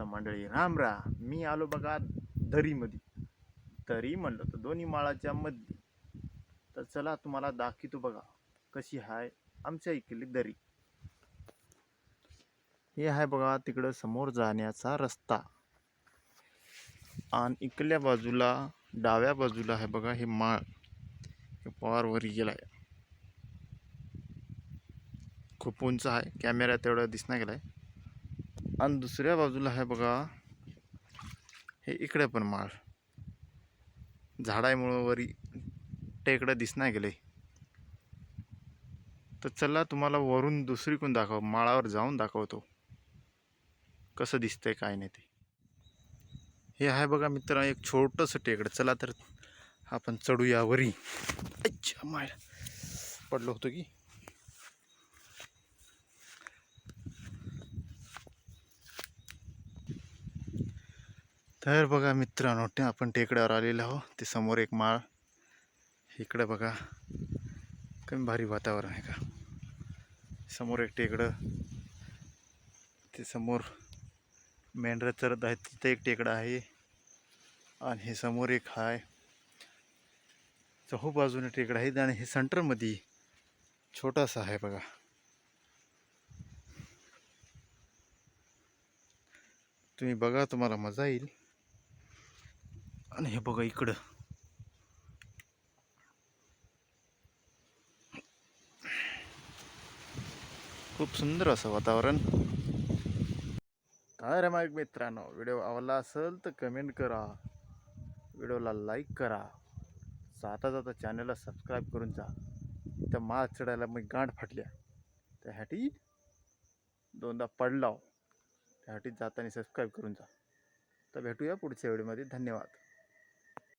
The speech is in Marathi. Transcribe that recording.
तर मंडळी. राम राम. मी आलो बघा दरीमध्ये. दरी म्हणलं तर दोन्ही माळाच्या मध्ये तर चला तुम्हाला दाखवतो बघा कशी आहे आमच्या इकडली दरी. हे आहे बघा तिकडं समोर जाण्याचा रस्ता. आणि इकडल्या बाजूला डाव्या बाजूला आहे बघा हे माळ. हे पवारवर गेलाय. खूप उंच आहे कॅमेरा तेवढा दिसणार गेलाय. आणि दुसऱ्या बाजूला आहे बघा हे इकडे पण माळ. झाडामुळं वरी टेकडं दिसणार गेले. तर चला तुम्हाला वरून दुसरीकडून दाखव माळावर जाऊन दाखवतो. कसं दिसतंय काय नाही ते. हे आहे बघा मित्र एक छोटंसं टेकडं. चला तर आपण चढूया वरी. अच्छा माळ. पडलो होतो की? तर बघा मित्रांनो ते आपण टेकड्यावर आलेलो आहो ते समोर एक माळ. इकडं बघा कमी भारी वातावरण आहे का? समोर एक टेकडं. ते समोर मेंढरं चरत आहेत. तिथं एक टेकडं आहे. आणि हे समोर एक हाय. चहू बाजूने टेकडं आहेत आणि हे सेंटरमध्ये छोटासा आहे बघा. तुम्ही बघा तुम्हाला मजा येईल. आणि हे बघा इकडं. खूप सुंदर असं वातावरण. तर मग मित्रांनो? व्हिडिओ आवडला असेल तर कमेंट करा. व्हिडिओला लाईक करा. जाता जाता चॅनलला सबस्क्राईब करून जा. त्या माळ चढायला मग गाठ फाटल्या. त्यासाठी दोनदा पडलाव हो. त्यासाठी जाताना सबस्क्राईब करून जा. तर भेटूया पुढच्या व्हिडिओमध्ये धन्यवाद.